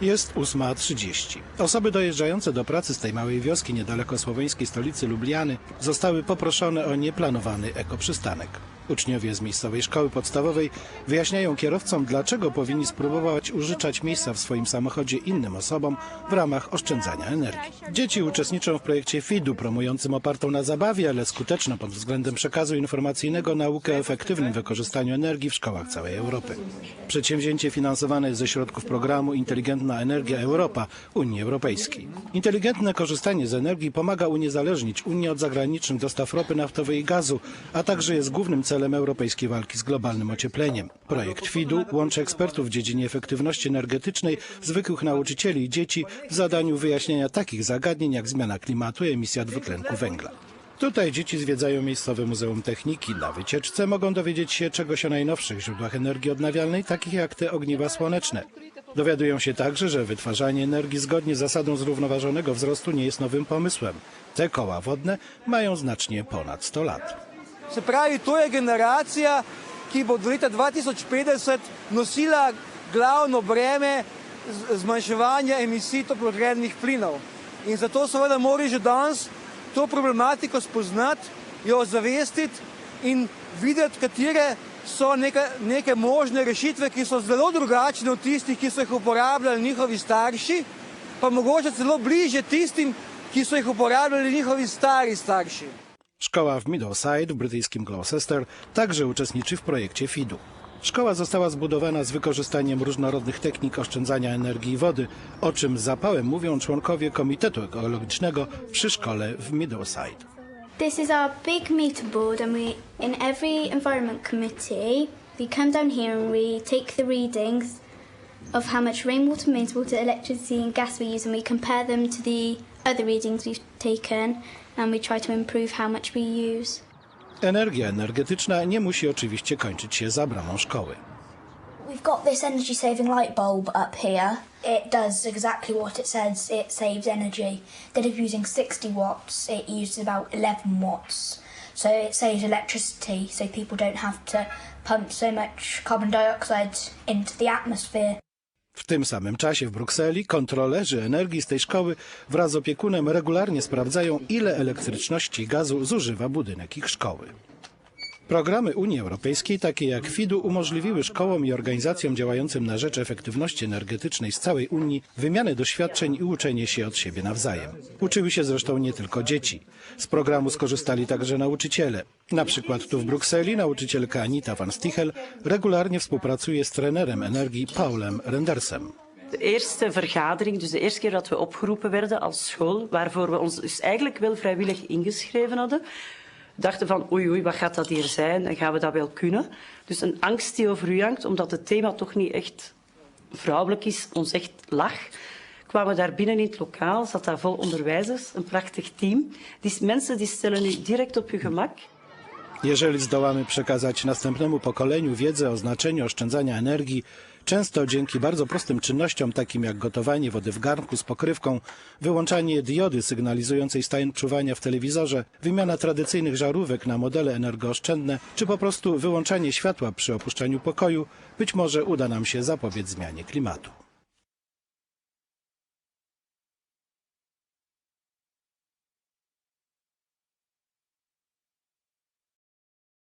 Jest 8.30. Osoby dojeżdżające do pracy z tej małej wioski niedaleko słoweńskiej stolicy Lubliany zostały poproszone o nieplanowany ekoprzystanek. Uczniowie z miejscowej szkoły podstawowej wyjaśniają kierowcom, dlaczego powinni spróbować użyczać miejsca w swoim samochodzie innym osobom w ramach oszczędzania energii. Dzieci uczestniczą w projekcie FIDU promującym opartą na zabawie, ale skuteczną pod względem przekazu informacyjnego naukę o efektywnym wykorzystaniu energii w szkołach całej Europy. Przedsięwzięcie finansowane jest ze środków programu Inteligentna Energia Europa Unii Europejskiej. Inteligentne korzystanie z energii pomaga uniezależnić Unię od zagranicznych dostaw ropy naftowej i gazu, a także jest głównym celem europejskiej walki z globalnym ociepleniem. Projekt FIDU łączy ekspertów w dziedzinie efektywności energetycznej, zwykłych nauczycieli i dzieci w zadaniu wyjaśnienia takich zagadnień jak zmiana klimatu i emisja dwutlenku węgla. Tutaj dzieci zwiedzają miejscowe Muzeum Techniki. Na wycieczce mogą dowiedzieć się czegoś o najnowszych źródłach energii odnawialnej, takich jak te ogniwa słoneczne. Dowiadują się także, że wytwarzanie energii zgodnie z zasadą zrównoważonego wzrostu nie jest nowym pomysłem. Te koła wodne mają znacznie ponad 100 lat. Se pravi, to je generacija, ki bo do leta 2050 nosila glavno breme zmanjševanja emisij toplogrednih plinov. In zato seveda mora že danes to problematiko spoznati, jo zavestiti in videti, katere so neke, neke možne rešitve, ki so zelo drugačne od tistih, ki so jih uporabljali njihovi starši, pa mogoče celo bliže tistim, ki so jih uporabljali njihovi stari starši. Szkoła w Middleside w brytyjskim Gloucester także uczestniczy w projekcie FIDU. Szkoła została zbudowana z wykorzystaniem różnorodnych technik oszczędzania energii i wody, o czym z zapałem mówią członkowie Komitetu Ekologicznego przy szkole w Middleside. This is our big meter board, and we, in every environment committee, we come down here and we take the readings of how much rainwater, mains water, electricity, and gas we use, and we compare them to the other readings we've taken, and we try to improve how much we use. Energia energetyczna nie musi oczywiście kończyć się za bramą szkoły. We've got this energy saving light bulb up here. It does exactly what it says. It saves energy. Instead of using 60 watts, it uses about 11 watts. So it saves electricity, so people don't have to pump so much carbon dioxide into the atmosphere. W tym samym czasie w Brukseli kontrolerzy energii z tej szkoły wraz z opiekunem regularnie sprawdzają, ile elektryczności i gazu zużywa budynek ich szkoły. Programy Unii Europejskiej, takie jak FIDU, umożliwiły szkołom i organizacjom działającym na rzecz efektywności energetycznej z całej Unii wymianę doświadczeń i uczenie się od siebie nawzajem. Uczyły się zresztą nie tylko dzieci. Z programu skorzystali także nauczyciele. Na przykład tu w Brukseli nauczycielka Anita van Stichel regularnie współpracuje z trenerem energii Paulem Rendersem. De eerste vergadering, dus de eerste dat we opgeroepen werden als school, waarvoor we ons dus eigenlijk wel vrijwillig ingeschreven hadden, dachten van oei oei, wat gaat dat hier zijn en gaan we dat wel kunnen? Dus een angst die over u hangt, omdat het thema toch niet echt vrouwelijk is, ons echt lag. Kwamen daar binnen in het lokaal, zat daar vol onderwijzers, een prachtig team. Die mensen die stellen u direct op uw gemak. Jeżeli zdołamy przekazać następnemu pokoleniu wiedzę o znaczeniu oszczędzania energii, często dzięki bardzo prostym czynnościom, takim jak gotowanie wody w garnku z pokrywką, wyłączanie diody sygnalizującej stan czuwania w telewizorze, wymiana tradycyjnych żarówek na modele energooszczędne, czy po prostu wyłączanie światła przy opuszczaniu pokoju, być może uda nam się zapobiec zmianie klimatu.